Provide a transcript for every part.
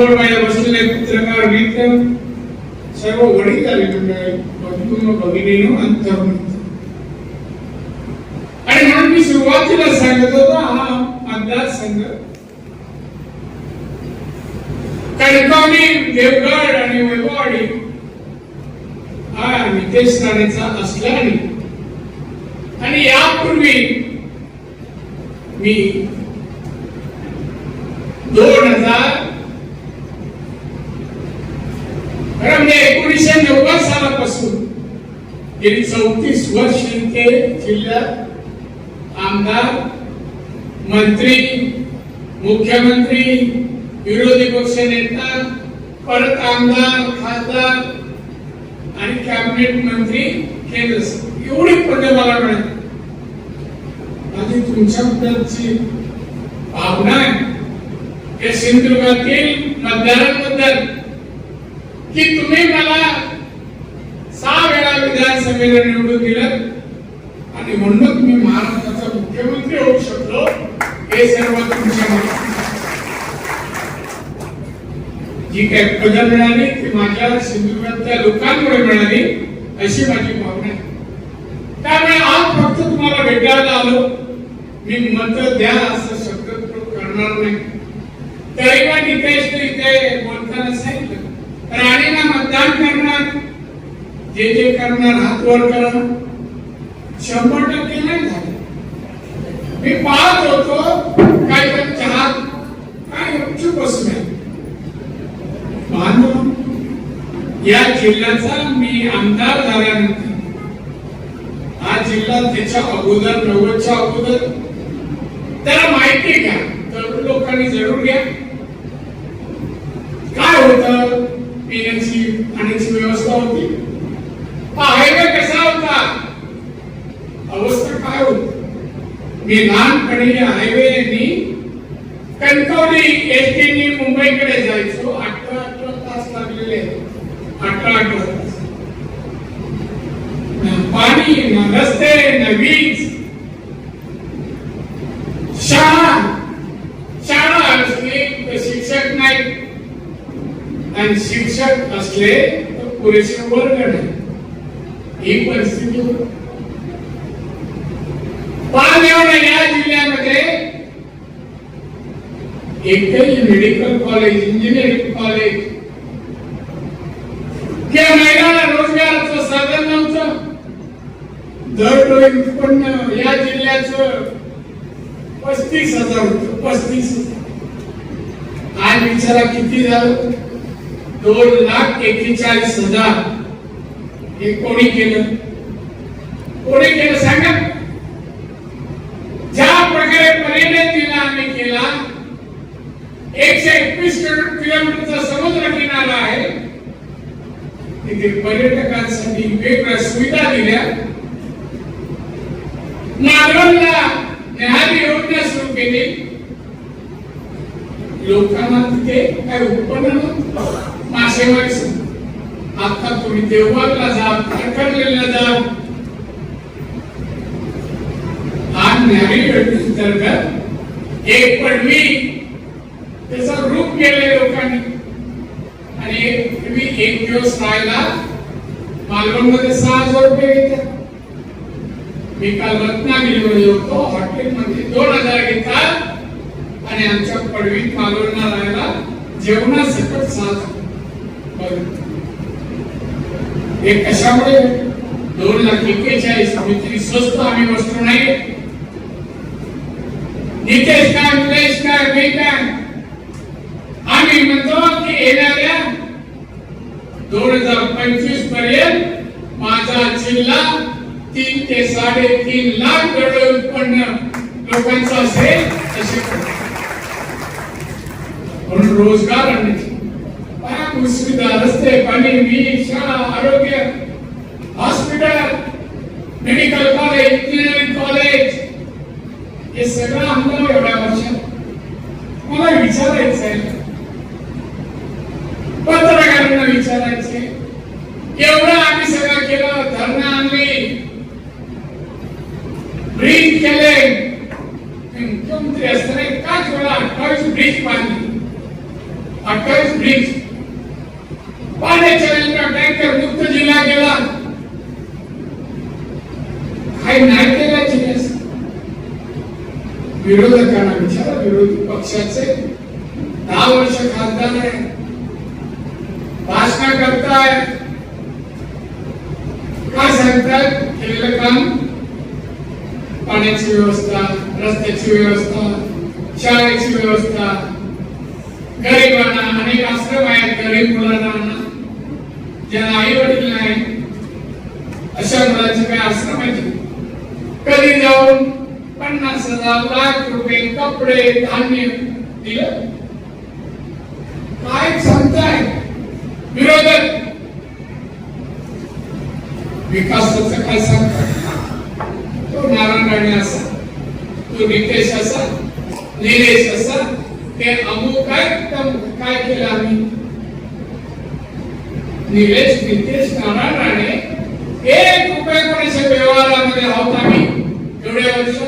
समोर माझ्या बसलेले पत्रकार मित्र सर्व वडील आले मंडळी बंधूंनो भगिनीनो आणि आणि म्हणून मी सुरुवातीला सांगत होतो हा मतदारसंघ कणकवली देवगड आणि वैभववाडी हा नितेश राणेचा असल्याने आणि यापूर्वी मी दोन हजार म्हणजे एकोणीसशे नव्वद सालापासून गेली चौतीस वर्ष ते जिल्ह्यात आमदार मंत्री मुख्यमंत्री विरोधी पक्ष नेता परत आमदार खासदार आणि कॅबिनेट मंत्री केंद्र एवढी पद मला मिळाली. माझी तुमच्याबद्दलची भावना आहे. या सिंधुदुर्गातील मतदारांबद्दल की तुम्ही मला सहा वेळा विधानसभेला निवडून दिलं. आणि म्हणून मी महाराष्ट्राचा मुख्यमंत्री होऊ शकलो हे सर्व तुमच्या जी काही पदं मिळाली ती माझ्या सिंधुदुर्गातल्या लोकांमुळे मिळाली अशी माझी भावना आहे. त्यामुळे आज फक्त तुम्हाला भेटायला आलो. मी मत द्या असं शब्द करणार नाही. तरी पण नितेश इथे बोलताना सांगितलं. राणीला मतदान करणार जे जे करणार हात वर करा शंभर टक्के नाही झाले. मी पाहत होतो काय तर चहा काय गपचूप बसले बांधव या जिल्ह्याचा मी आमदार झाल्यानंतर हा जिल्हा त्याच्या अगोदर नव्वदच्या अगोदर त्याला माहिती घ्या तरुण लोकांनी जरूर घ्या. काय होतं? पिण्याची पाण्याची व्यवस्था होती. हा हायवे कसा होता? अवस्था काय होती? मी लहानपणी या हायवेनी कणकवली एसटीनी मुंबईकडे जायचो. अठरा अठरा तास लागलेले अठरा अठरा तास. पाणी ना रस्ते ना वीज शाळा शाळा असली तर शिक्षक नाही आणि शिक्षक असले तर पुरेसे वर्ग नाही. ही परिस्थिती पाच या जिल्ह्यामध्ये एकही मेडिकल कॉलेज इंजिनिअरिंग कॉलेज किंवा महिलांना रोजगाराचं साधन नव्हतं. दर उत्पन्न या जिल्ह्याचं पस्तीस हजार होत पस्तीस आज विचारा किती झालं? दोन लाख एकेचाळीस हजार हे कोणी केलं? कोणी केलं? सांगा. ज्या प्रकारे पर्यटन आम्ही केला एकशे एकवीस किलोमीटरचा समुद्र किनारा आहे. तिथे पर्यटकांसाठी वेगवेगळ्या सुविधा दिल्या. नागरला न्यायालय योजना सुरू केली. लोकांना तिथे काय उत्पन्न नव्हतं. मासेमारी आता तुम्ही देवबागला जा प्रकरलेला जा आज न्याहारी एक पडवी त्याचं रूप केले लोकांनी. आणि एक तुम्ही एक दिवस राहायला मालवणमध्ये सहा हजार रुपये घेतात मी काल रत्नागिरीमध्ये होतो हॉटेलमध्ये दोन हजार घेतात आणि आमच्या पडवीत मालवणला राहायला जेवणासकट सहा हजार. हे कशामुळे? दोन लाख एक्केचाळीस किती स्वस्त आम्ही वस्तू नाही. नितेश काय निलेश काय मी काय? आम्ही म्हणतो की येणाऱ्या दोन हजार पंचवीसपर्यंत माझा जिल्हा तीन ते साडेतीन लाख करोड उत्पन्न लोकांचं असेल असे म्हणून रोजगार आणण्याची. पायाभूत सुविधा रस्ते पाणी वीज शाळा आरोग्य hospital medical college engineering college हे सगळं आम्हाला एवढ्या वर्षात. मला विचारायचंय. पत्रकारांना विचारायचे एवढं आम्ही सगळं केलं धरणं आणली. ब्रिज केले. मुख्यमंत्री असताना एकाच वेळा अठ्ठावीस ब्रिज बांधली. अठ्ठावीस ब्रिज पाण्याच्या टँकर मुक्त जिल्हा गेला. काही नाही केलं जिल्ह्यास विरोधकांना विचारा विरोधी पक्षाचे. दहा वर्ष खासदार आहे. भाषण करताय? काय सांगतात केलेलं काम? पाण्याची व्यवस्था रस्त्याची व्यवस्था शाळेची व्यवस्था. गरिबांना अनेक आश्रम आहेत गरीब मुलांना ज्यांना आई वडील नाही अशा मुलाची काही आश्रम पाहिजे कधी जाऊन पन्नास हजार लाख रुपये कपडे धान्य दिलं? काय सांगताय? विरोधक! विकासाचं काय सांगताय? तो नारायण राणे असा तो नितेश असा निलेश असा ते अमुक काय काय केलं आम्ही? निलेश नितेश नारायण राणे एक रुपये कोणाच्या व्यवहारामध्ये आहोत आम्ही एवढ्या वर्ष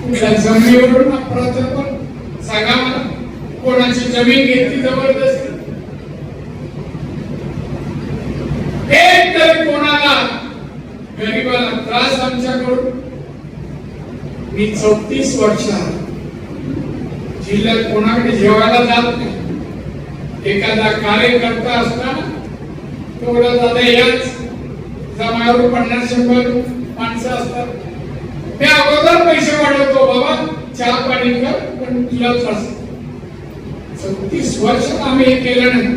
तुमच्या जमिनीवरून अपराध पण? सांगा मला. कोणाची जमीन घेतली जबरदस्ती? एक तरी कोणाला गरीबाला त्रास आमच्याकडून? मी चौतीस वर्ष जिल्ह्यात कोणाकडे जेवायला जात नाही. एखादा कार्यकर्ता असताना तेवढं दादा याच जमावर पन्नास शंभर माणसं असतात. त्या अगोदर पैसे वाढवतो बाबा चहा पाणी कर पण तुलाच असत चौतीस वर्ष आम्ही हे केलं नाही.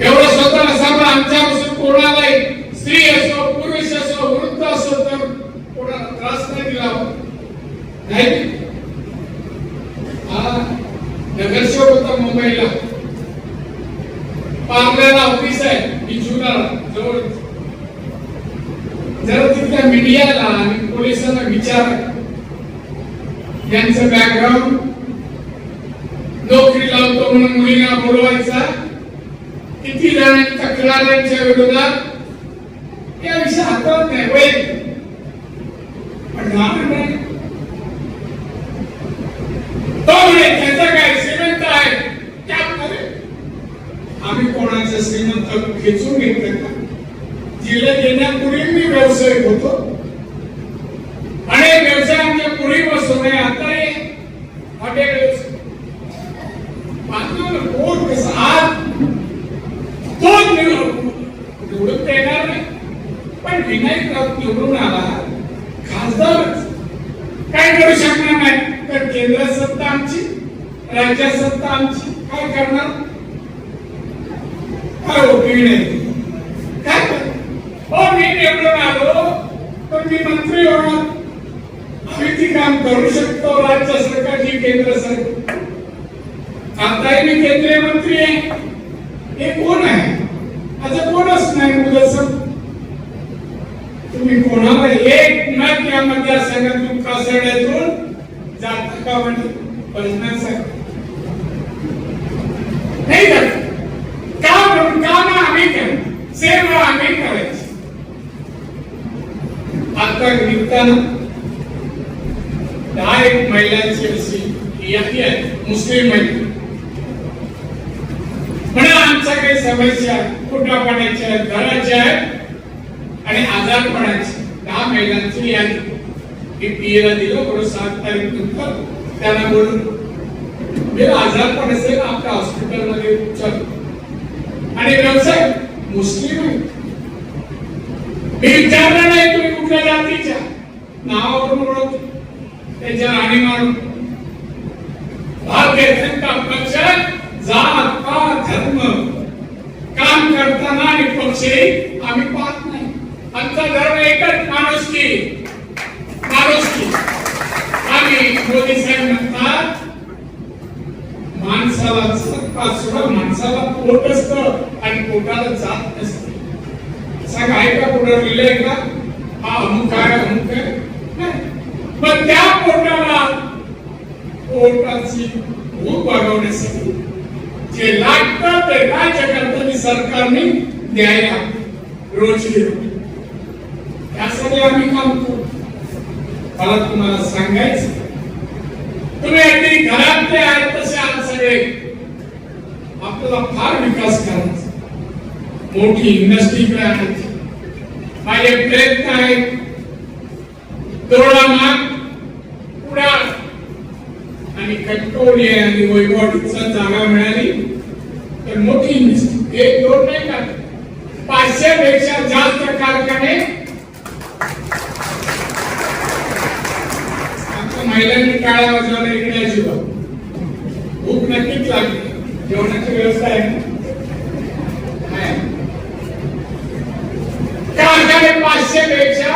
एवढं स्वतः असावं आमच्यापासून कोणालाही स्त्री असो पुरुष असो वृद्ध असो तर कोणाला त्रास नाही दिला नाही. हा नगरसेवक होता मुंबईला. पार्ल्याला ऑफिस आहे बिजूला जवळ. जरा तिथल्या मीडियाला आणि पोलिसांना विचार. यांचं बॅकग्राऊंड नोकरी लावतो म्हणून मुलींना बोलवायचा. किती जण तक्रारांच्या विरोधात? या विषय हातात नाही वैध पण राम नाही तो म्हणे त्याचा काय श्रीमंत आहे त्यात म्हणे, आम्ही कोणाचे श्रीमंत खेचून घेतले का जिल्ह्यात येण्यापूर्वी मी व्यावसायिक होतो. आणि व्यवसाय आमच्या पूर्वी बसतो नाही आता हे हॉटेल व्यवसाय बांधतो आज तोच निवडून निवडून नाही. पण विनायक राऊत निवडून आला खासदारच. काय करू शकणार नाही? तर केंद्र सत्ता आमची राज्य सत्ता आमची. काय करणार? काय उपयोग नाही. काय हो मी निवडून आलो तर मी मंत्री होणार. आम्ही ती काम करू शकतो राज्य सरकारची केंद्र सरकार आताही मी केंद्रीय मंत्री आहे. हे कोण आहे? आता कोणच नाही मुदत तुम्ही कोणाला एक न त्या मतदारसंघातून कासड्यातून जाता का म्हणजे बसण्यासाठी नाही जात का म्हणून काम आम्ही करणार सेवा आम्ही करायची. आता निघताना दहा एक महिलांची अशी यादी मुस्लिम महिला. म्हणा आमच्या काही समस्या कुठल्या पाण्याच्या आहेत? घराच्या आहेत. आणि आजारपणाची. दहा महिलांची यादी. मी पीएला दिलं बरोबर सात तारीख नंतर त्यांना बोलून मी आजारपण असेल आपल्या हॉस्पिटलमध्ये उपचार. आणि व्यवसाय मुस्लिम आहे मी विचारलं नाही तुम्ही कुठल्या जातीच्या? नावावरून ओळखतो. त्यांच्या राणी मारून. भारतीय जनता पक्ष जात पात धर्म काम करताना आणि पक्ष आम्ही पाहत नाही. आमचा धर्म एकच माणूस की माणूस की आम्ही मोदी साहेब म्हणतात माणसाला सुद्धा माणसाला पोट असतं आणि पोटाला जात नसते. सांगा ऐका का पुढे लिहिलंय का? हा अमुक काय अमुक आहे. पण त्या पोटाला पोटाची भूक भागवण्यासाठी जे लागतं ते राज्यकर्त्यांनी सरकारने द्यायला रोजली त्यासाठी आम्ही काम करतो. मला तुम्हाला सांगायचं तुम्ही अगदी घरातले आहेत तसे आपल्याला फार विकास करायचा. मोठी इंडस्ट्री आणायची माझे प्रयत्न आहेत. तोरणा माग आणि कटोळी आणि वैभवटीचा जागा मिळाली. तर मोठी इंडस्ट्री एक दोन नाही का? पाचशे पेक्षा जास्त कारखाने महिलांनी टाळ्या वाजवायला इकडे अजिबात. भूक नक्कीच लागली जेवणाची व्यवस्था आहे ना? पाचशे पेक्षा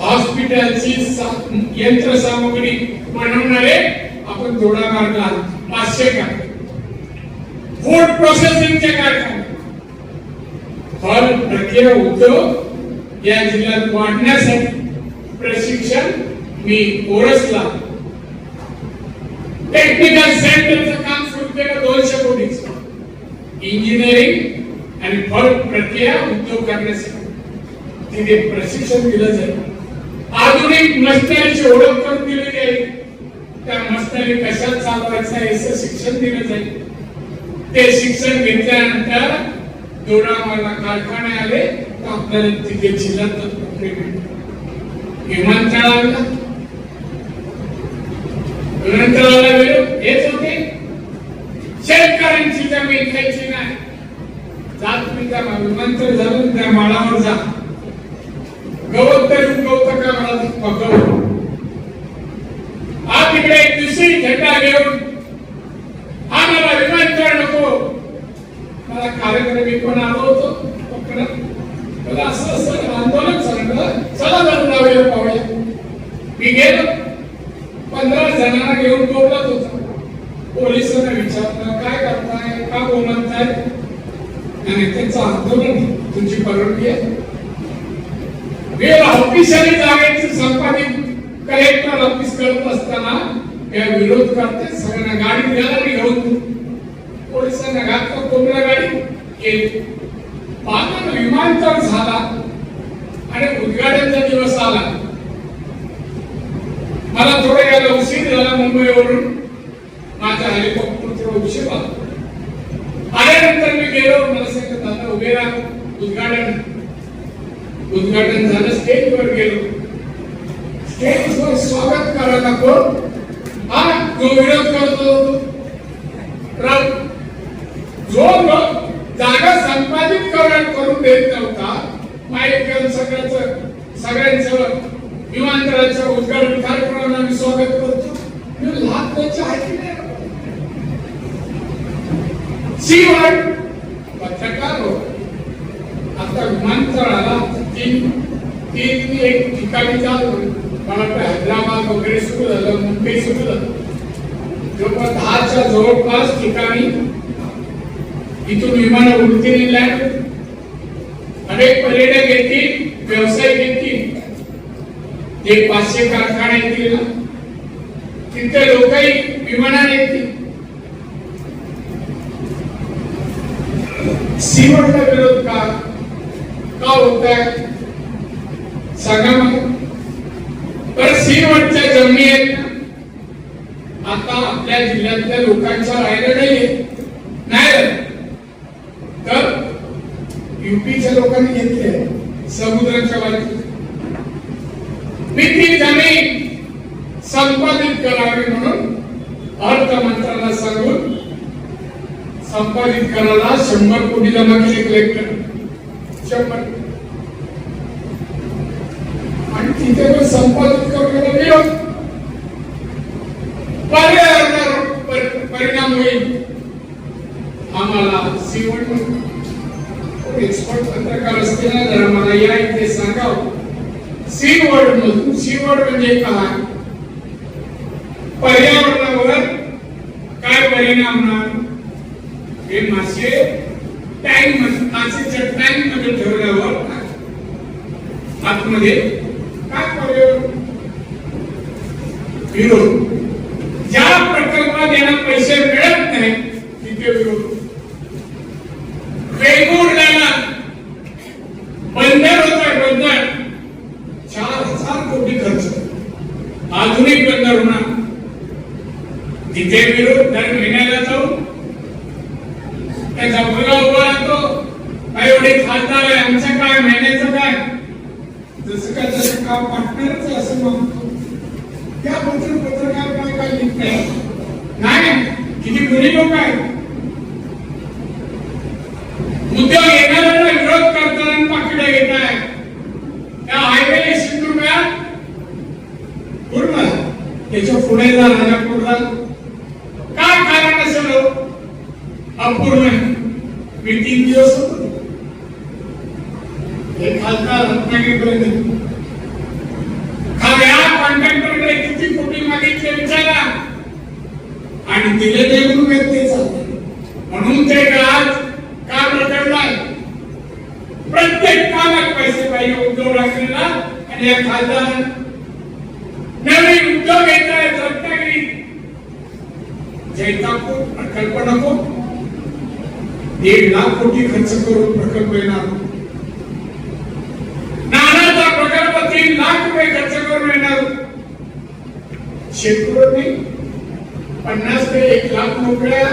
हॉस्पिटलची यंत्र यंत्रसामुग्री बनवणारे आपण जोडा मार्ग पाचशे कारखाने फूड प्रोसेसिंगचे कारखाने. फळ प्रक्रिया उद्योग या जिल्ह्यात वाढण्यासाठी प्रशिक्षण मी कोरसला टेक्निकल सेंटरचं काम सुरू केलं दोनशे कोटीच इंजिनिअरिंग आणि फळ प्रक्रिया उद्योग करण्यासाठी तिथे प्रशिक्षण दिलं जाईल आधुनिक मशिनरीची ओळख करून दिली जाईल त्या मशिनरी कशात चालवायचं याचं शिक्षण दिलं जाईल ते शिक्षण घेतल्यानंतर दोडामाला कारखाने आले तर आपल्याला तिथे जिल्ह्यात नोकरी विमानतळाला विमानतळाला वेळ हेच होते शेतकऱ्यांची जमीन खायची नाही. जात तुम्ही त्या विमानतळ जाऊन त्या माळावर जा. गवत तरी उगवतं का मला पकड आज तिकडे एक दुसरी झेंडा घेऊन हा मला विमानतळ नको. मला कार्यक्रम पण आलो होतो कोकणात मला असं असं आंदोलन सांगितलं चला जाऊन जाऊया पाहूया मी गेलो. पंधरा जणांना घेऊन बोलत होता. पोलिसांना विचारलं काय करताय? का बोलताय? आणि त्यांचं आंदोलन तुमची परवानगी आहे. वेळ ऑफिशियली जागेचे संपादित कलेक्टर ऑफिस करत असताना या विरोध करते सगळ्यांना गाडी द्यायला मी घेऊन पोलिसांना घातलं. कोंबड्या गाडी? केली पाहताना विमानतळ झाला आणि उद्घाटनचा दिवस आला. मला थोडं यायला उशीर झाला मुंबईवरून माझा हेलिकॉप्टर थोडं उशीर आला आल्यानंतर मी गेलो मला सांगितलं दादा उभे राहा उद्घाटन. उद्घाटन झालं स्टेजवर गेलो. स्टेजवर स्वागत करायला कोण हा जो विरोध करतो जो लोक जागा संपादित करून करून देत नव्हता माहीत घेऊन सगळ्याच सगळ्यांचं विमानतळाच्या उद्घाटन कार्यक्रमाला आम्ही स्वागत करतो. मी लहान त्याची आहे की नाही? सीवाड पत्रकार हो. आता विमानतळाला तीन तीन एक ठिकाणी चालू मला वाटतं हैदराबाद वगैरे सुरू झालं मुंबई सुरू झालं. जवळपास दहाच्या जवळपास ठिकाणी इथून विमान उडतील लँड अनेक पर्यटक येतील व्यावसायिक येतील जे पाचशे कारखाने येतील तिथे लोकही विमानाने येतील. सीवरचा विरोध का? का होत आहे सांगा मग तर सीवरच्या जमिनी आहेत ना? आता आपल्या जिल्ह्यातल्या लोकांच्या राहिलं नाहीये. नाही तर युपीच्या लोकांनी घेतले. समुद्राच्या बाजूला. मी ती जमीन संपादित करावी म्हणून अर्थमंत्र्यांना सांगून संपादित करायला शंभर कोटी जमा केले कलेक्टर शंभर. आणि तिथे पण संपादित करून विरोध पर्यावरणावर परिणाम होईल. आम्हाला सीवण एक्सपर्ट पत्रकार असतील ना जरा मला या इथे सांगावं. सी सीवड मधून वर्ड म्हणजे काय पर्यावरणावर काय परिणाम होणार? हे मासे टँक मासेच्या टँकमध्ये ठेवल्यावर आतमध्ये काय पर्यावरण विरोध. ज्या प्रकल्पात यांना पैसे मिळत नाही तिथे विरोध. वेगवेगळ्या बंदर होत आहे बंदर चार हजार कोटी खर्च आधुनिक बंदर होणार इथे विरोध दर महिन्याला जाऊ त्याचा मुलगा उभा राहतो काय एवढे खासदार आहे आमचं काय महिन्याचं काय? जसं काय तसं काम पार्टनरच असं म्हणतो. त्या पत्र पत्रकार काय काय लिहित नाही. किती गरीब लोक आहेत उद्योग येणाऱ्यांना विरोध करताना पाकिटं घेत आहे त्या हायवेने सिंधुदुर्गात पूर्ण त्याच्या पुढे जा राजापूरला काय कारण असेल हो? अपूर्ण आहे. मी तीन दिवस होतो हे खासदार रत्नागिरीपर्यंत खऱ्या कॉन्ट्रॅक्टरकडे किती कोटी मागितले विचारा आणि दिले ते म्हणून व्यक्ती चालते म्हणून ते आज काम रखडलाय प्रत्येक कामात पैसे पाहिजे उद्योग राखलेला आणि या खासदार नवीन उद्योग येत आहेत रत्नागिरी जैतापूर प्रकल्प नको दीड लाख कोटी खर्च करून प्रकल्प येणार नानाचा प्रकल्प तीन लाख रुपये खर्च करून येणार शेतकऱ्यांनी पन्नास ते एक लाख नोकऱ्या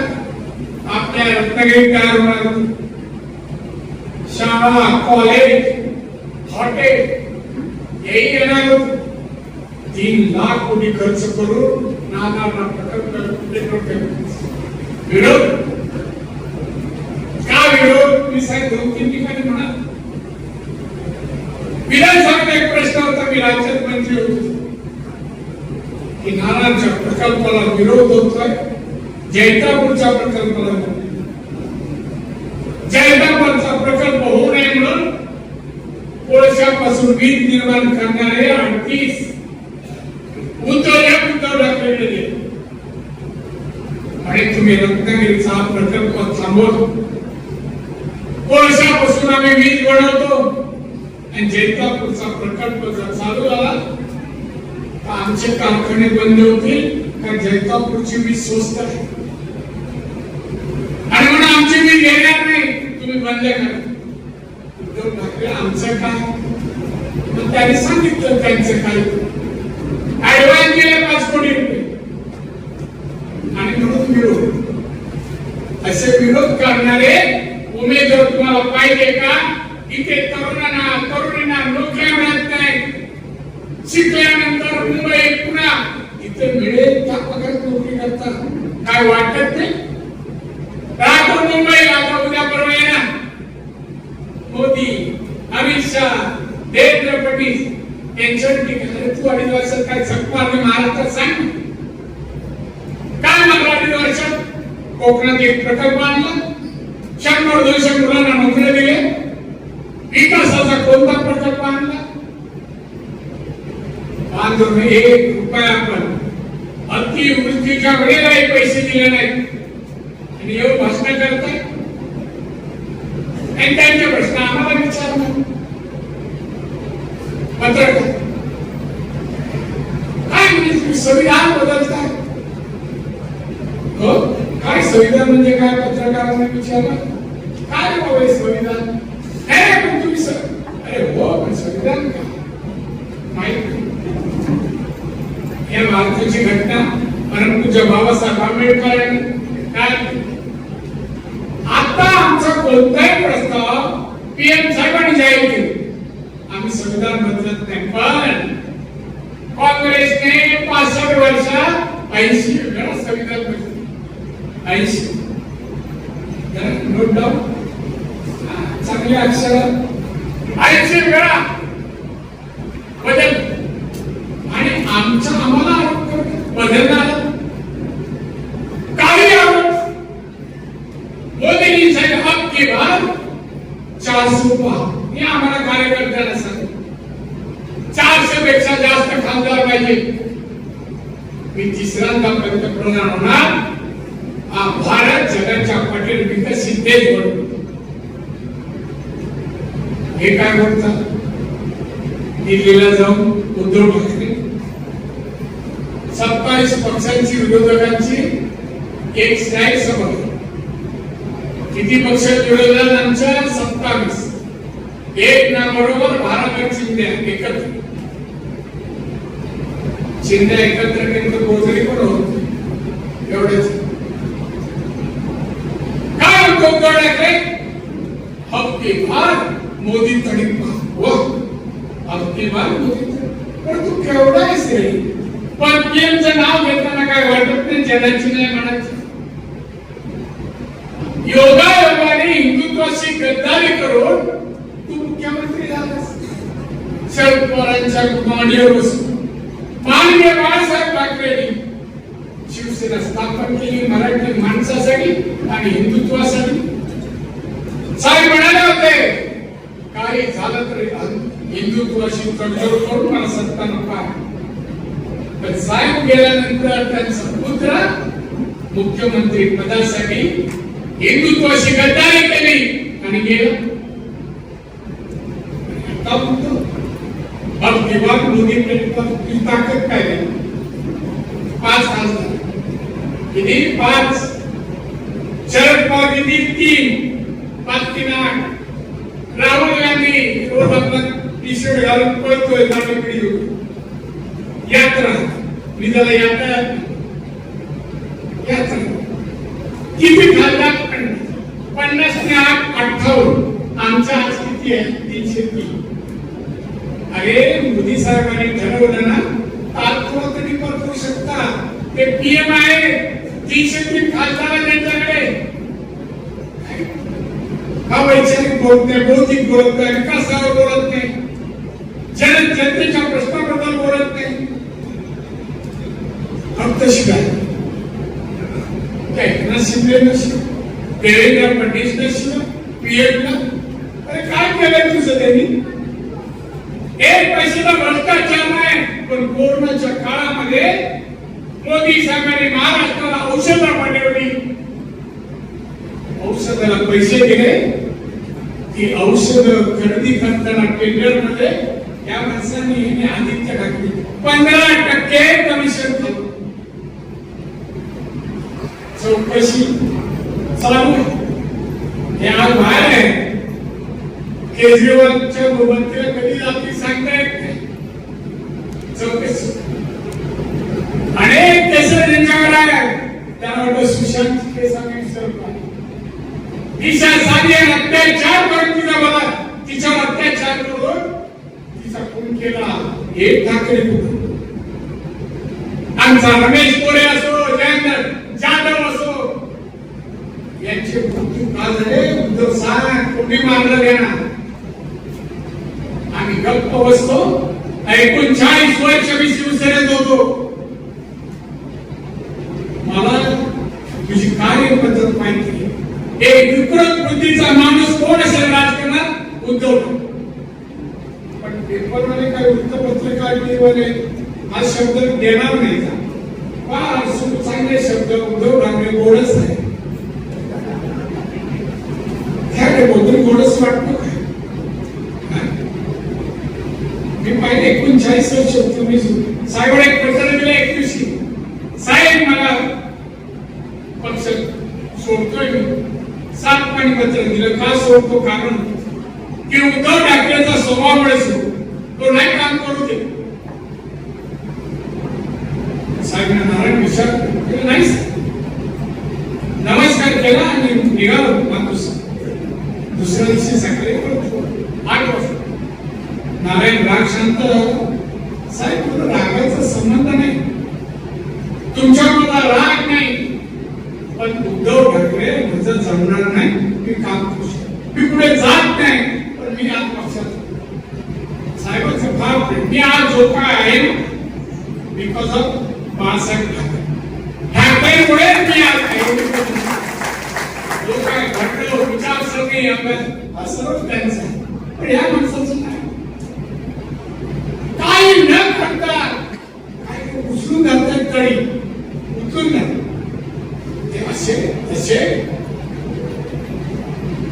आपल्या रत्नागिरी तयार शाळा कॉलेज हॉटेल हेही येणार. तीन लाख कोटी खर्च करून नाना प्रकल्प विरोध. का विरोध? मी साहेब दोन तीन ठिकाणी म्हणा. विधानसभेत एक प्रश्न होता मी राज्यात मंत्री होतो. की नानांच्या प्रकल्पाला विरोध होतोय. जैतापूरच्या प्रकल्पाला जैतापूरचा प्रकल्प होऊ नये म्हणून कोळशापासून वीज निर्माण करणारे अडतीस उद्योजक उद्धव ठाकरे गेले आणि तुम्ही रत्नागिरीचा हा प्रकल्प थांबवतो कोळशापासून आम्ही वीज बनवतो आणि जैतापूरचा प्रकल्प जर चालू आला आमचे कारखाने बंद होतील का जैतापूरची वीज स्वस्त आहे? आणि म्हणून आमची वीज घेणार नाही. तुम्ही बंद करा. उद्धव ठाकरे आमचं काय मग त्यांनी सांगितलं त्यांचं काय? ऍडव्हान्स गेले पाच कोटी रुपये. आणि म्हणून विरोध. असे विरोध करणारे उमेदवार तुम्हाला पाहिजे का? इथे तरुणांना तरुणींना नोकऱ्या मिळत नाही. शिकल्यानंतर मुंबई पुन्हा इथे मिळेल त्या पगारात नोकरी करतात. काय वाटत नाही? राहतो मुंबई आता उद्या परवा येणार. मोदी अमित शहा देवेंद्र फडणवीस टेन्शन ठिकाणी तू अडीच वर्षात काय झक मारली महाराष्ट्रात सांग. काय मला अडीच वर्षात? कोकणात एक प्रकल्प आणला. शंभर दोनशे मुलांना नोकऱ्या दिल्या. विकासाचा कोणता प्रकल्प आणला? आज एक रुपया पण अतिवृष्टीच्या वेळेलाही पैसे दिले नाहीत. आणि येऊन भाषण करताय? आणि त्यांचे प्रश्न आम्हाला विचारणार. पत्रकार काय म्हणजे तुम्ही संविधान बदलताय? हो? काय संविधान म्हणजे काय? पत्रकारांना विचारलं? काय बाबा संविधान? नाही पण तुम्ही स- अरे हो पण संविधान का? माहिती या भारताची घटना परमपूज्य बाबासाहेब आंबेडकरांनी काय आता आमचा कोणताही प्रस्ताव पीएम साहेबांनी जाहीर केला. आम्ही संविधान बदलत नाही पण काँग्रेसने पासष्ट वर्षात ऐंशी वेळा संविधान बदल ऐंशी. नोट डाऊन चांगले अक्षर. ऐंशी वेळा बदल आमच्या आम्हाला बदलणार? काही मोदी मोदींनी साहेब हक के बाद चार सुपा हे आम्हाला कार्यकर्त्यांना सांगितलं चारशे पेक्षा जास्त खासदार पाहिजे. मी तिसऱ्यांदा पंतप्रधान होणार. हा भारत जगाच्या पटेल विकसित देश बनतो हे काय म्हणतात दिल्लीला जाऊन उद्धव सत्तावीस पक्षांची विरोधकांची एक स्लाइड समज किती पक्ष विरोधात आमच्या सत्तावीस? एक ना बरोबर भारत आणि एकत्र. शिंदे एकत्र केंद्र गोजरी पण होत एवढेच. काय म्हणतो उद्धव ठाकरे हप्ते भार मोदी तडीत व हप्ते भार मोदी तडीत. पण तू केवढा आहेस पण पीएमचं नाव घेताना काय वाटत नाही? जगाची नाही म्हणायचं. योगा योगाने हिंदुत्वाशी गद्दारी करून तू मुख्यमंत्री झालास. शरद पवारांच्या मांडीवर बसून. माननीय बाळासाहेब ठाकरेंनी शिवसेना स्थापन केली मराठी माणसासाठी आणि हिंदुत्वासाठी. साहेब म्हणाले होते काही झालं तरी हिंदुत्वाशी तडजोड करून मला सत्ता नको. आहे तर साहेब गेल्यानंतर त्यांचा पुत्र मुख्यमंत्री पदासाठी हिंदुत्वाशी गद्दारी केली आणि गेला. आता मोदी ताकद काय पाच खासदार. किती? पाच. शरद पवार किती? तीन. पाच तीन आठ. राहुल गांधी रोज आपला टी शर्ट घालून पळतोय पिढी होती यात्रा. मी त्याला यात्रा. यात्रा. किती खासदार पन्नास पन्नास ने आठ अठ्ठावन्न. आमचा आज किती आहे तीनशे तीन. अरे मोदी साहेबांनी ठरवलं ना तात्पुरतं तरी करू शकता. ते पीएम आहे. तीनशे तीन खासदार त्यांच्याकडे. हा वैचारिक बोलत नाही बौद्धिक बोलत नाही विकासावर बोलत नाही. जन जनतेच्या प्रश्नाबद्दल बोलत नाही. फक्त शिकाय काय एकनाथ शिंदे नशिब? देवेंद्र फडणवीस नशिब पीएम अरे काय केलंय तुझं त्यांनी? एक पैशाचा भ्रष्टाचार नाही पण कोरोनाच्या काळामध्ये मोदी साहेबांनी महाराष्ट्राला औषधं पाठवली. औषधाला पैसे दिले. ती औषध खरेदी करताना टेंडरमध्ये या माणसांनी आदित्य ठाकरे पंधरा टक्के कमिशन केलं चौकशी. चालू हे आज बाहेर आहे. केजरीवालच्या मंत्र्या कधी जातील सांगता येत नाही चौकशी. अनेक केस त्यांच्याकडे आहे त्यांना वाटतं सुशांत केस आम्ही विसरलो आहे. दिशा साधी आहे, अत्याचार करून तिचा मला तिच्यावर अत्याचार करून तिचा खून केला. हे ठाकरे कुटुंब. आमचा रमेश कोरे असो जयंत जाधव असो यांचे मृत्यू का झाले उद्धव मानलं देणार. आम्ही गप्प बसतो एकोणचाळीस वर्ष मी शिवसेनेत होतो मला तुझी कार्यपद्धत माहिती आहे. एक विकृत बुद्धीचा माणूस कोण असेल राजकारणात उद्धव ठाकरे. पण पेपरमध्ये काय वृत्तपत्रिका टीव्हीमध्ये हा शब्द देणार नाही का फार सु- चांगले शब्द उद्धव ठाकरे गोडच आहे त्याकडे बोलून गोडच वाटतो काय हा? मी पाहिले एकोणचाळीस वर्ष तुम्ही साहेब एक पत्र दिलं एकवीसशे साहेब मला पक्ष सोडतोय मी सात पाणी पत्र दिलं. का सोडतो? कारण की उद्धव ठाकरेचा स्वभाव सोडतो तो. नाही काम करू दे. साहेबांना नारायण विचार नाही. नमस्कार केला आणि निघालो. माणूस दुसऱ्या दिवशी सकाळी आठ वाजता. नारायण राग शांत साहेब तुला रागाचा संबंध नाही. तुमच्या मला राग नाही. पण उद्धव ठाकरे माझं जमणार नाही मी काम करू मी पुढे जात नाही पण मी आज पक्षात साहेबांचं फार मी आज जो काय आहे बिकॉज ऑफ बाळासाहेब ठाकरे. ठाकरेमुळे मी आज आहे. जो काय घडलं विचारसरणी अभ्यास हा सर्व त्यांचा पण या माणसाचं नाही काही न करता काही उचलून घालतात तरी उचलून घालतात ते असे तसे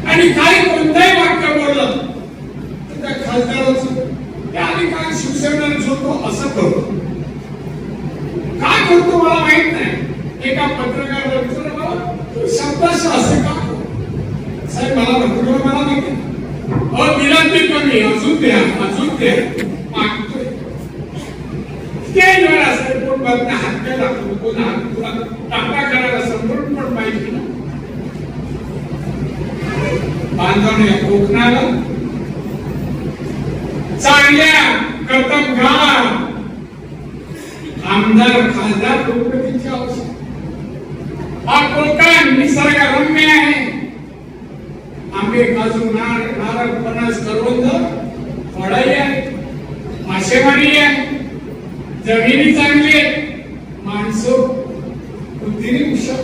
आणि काही कोणताही वाक्य बोललं तर त्या खासदाराचं त्या आधी काय शिवसेना झोपतो असं करतो काय करतो मला माहीत नाही एका पत्रकाराला विचारलं मला तू शब्दाशी असं का करतो?" साहेब मला म्हटलं मला माहिती अहो विनंती कमी अजून द्या अजून द्या मागतोय स्टेजवर असेल कोण बघता हात काय लागतो कोण हात तुला टाका बांधवण्या कोकणाला चांगल्या कर्तबगार आमदार खासदार लोकप्रतिनिधीची आवश्यक. हा कोकण निसर्गरम्य आहे. आंबे काजू नार नारळ फणस करवंद फळाई आहे. मासेमारी आहे. जमिनी चांगली आहे. माणसं बुद्धीने हुशार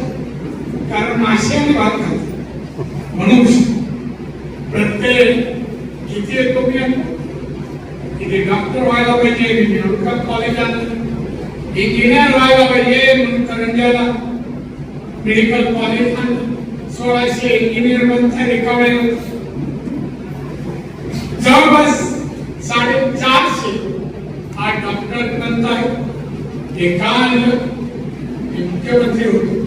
कारण मासे आणि भात खातात म्हणून प्रत्येक किती येतो मी आता? इथे डॉक्टर व्हायला पाहिजे मी कॉलेज आणलं इंजिनियर व्हायला पाहिजे म्हणून करंजाला मेडिकल कॉलेज पण सोळाशे इंजिनियर बनता रिकामे जवळपास साडेचारशे आठ डॉक्टर बनत आहे. ते मुख्यमंत्री होते.